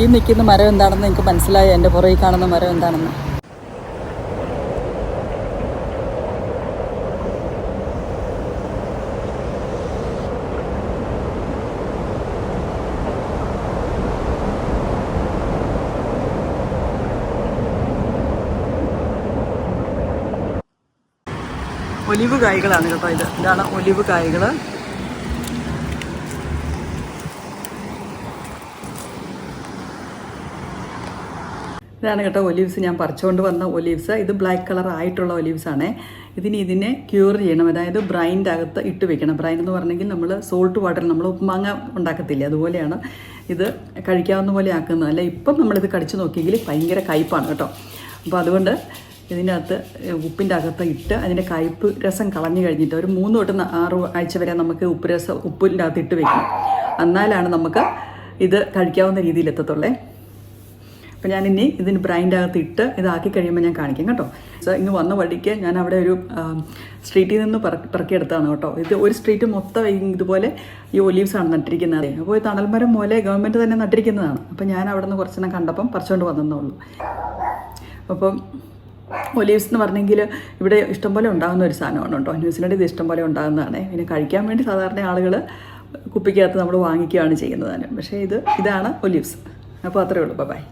ഈ നിൽക്കുന്ന മരം എന്താണെന്ന് നിങ്ങൾക്ക് മനസ്സിലായോ? എന്റെ പുറകിൽ കാണുന്ന മരം എന്താണെന്ന്? ഒലിവ് കായ്കളാണ് കേട്ടോ ഇത്. ഇതാണ് ഒലിവ് കായ്കൾ ഇതാണ് കേട്ടോ ഒലീവ്സ്. ഞാൻ പറിച്ചുകൊണ്ട് വന്ന ഒലീവ്സ്. ഇത് ബ്ലാക്ക് കളർ ആയിട്ടുള്ള ഒലീവ്സ് ആണ്. ഇതിന് ഇതിനെ ക്യൂർ ചെയ്യണം. അതായത് ബ്രൈന്റെ അകത്ത് ഇട്ട് വെക്കണം. ബ്രൈൻ എന്ന് പറഞ്ഞെങ്കിൽ നമ്മൾ സോൾട്ട് വാട്ടറിൽ നമ്മൾ ഉപ്പുമാങ്ങ ഉണ്ടാക്കത്തില്ലേ? അതുപോലെയാണ് ഇത് കഴിക്കാവുന്ന പോലെ ആക്കുന്നത്. അല്ല ഇപ്പം നമ്മളിത് കടിച്ചു നോക്കിയെങ്കിൽ ഭയങ്കര കയ്പ്പാണ് കേട്ടോ. അപ്പോൾ അതുകൊണ്ട് ഇതിനകത്ത് ഉപ്പിന്റെ അകത്ത് ഇട്ട് അതിന്റെ കയ്പ്പ് രസം കളഞ്ഞു കഴിഞ്ഞിട്ട് ഒരു മൂന്ന് തൊട്ട് ആറ് ആഴ്ച വരെ നമുക്ക് ഉപ്പ് രസം ഉപ്പിന്റെ അകത്ത് ഇട്ട് വെക്കണം. എന്നാലാണ് നമുക്ക് ഇത് കഴിക്കാവുന്ന രീതിയിൽ എത്തത്തുള്ളേ. അപ്പോൾ ഞാൻ ഇനി ഇതിന് ബ്രൈന്റെ അകത്ത് ഇട്ട് ഇതാക്കി കഴിയുമ്പോൾ ഞാൻ കാണിക്കാം കേട്ടോ. സോ ഇങ്ങ് വന്ന വഴിക്ക് ഞാൻ അവിടെ ഒരു സ്ട്രീറ്റിൽ നിന്ന് പറക്കിയെടുത്താണ് കേട്ടോ. ഇത് ഒരു സ്ട്രീറ്റ് മൊത്തം ഇതുപോലെ ഈ ഒലീവ്സ് ആണ് നട്ടിരിക്കുന്നത്. അപ്പോൾ ഈ തണൽമരം പോലെ ഗവൺമെന്റ് തന്നെ നട്ടിരിക്കുന്നതാണ്. അപ്പോൾ ഞാൻ അവിടെ നിന്ന് കുറച്ചെണ്ണം കണ്ടപ്പം പറിച്ചുകൊണ്ട് വന്നേ ഉള്ളൂ. അപ്പം ഒലീവ്സ് എന്ന് പറഞ്ഞെങ്കിൽ ഇവിടെ ഇഷ്ടംപോലെ ഉണ്ടാകുന്ന ഒരു സാധനമാണ് കേട്ടോ. ന്യൂസിലൻഡ് ഇത് ഇഷ്ടംപോലെ ഉണ്ടാകുന്നതാണ്. പിന്നെ കഴിക്കാൻ വേണ്ടി സാധാരണ ആളുകൾ കുപ്പിക്കകത്ത് നമ്മൾ വാങ്ങിക്കുകയാണ് ചെയ്യുന്നതാണ് പക്ഷേ ഇത് ഇതാണ് ഒലീവ്സ് അപ്പോൾ അത്രയേ ഉള്ളൂ. ബൈ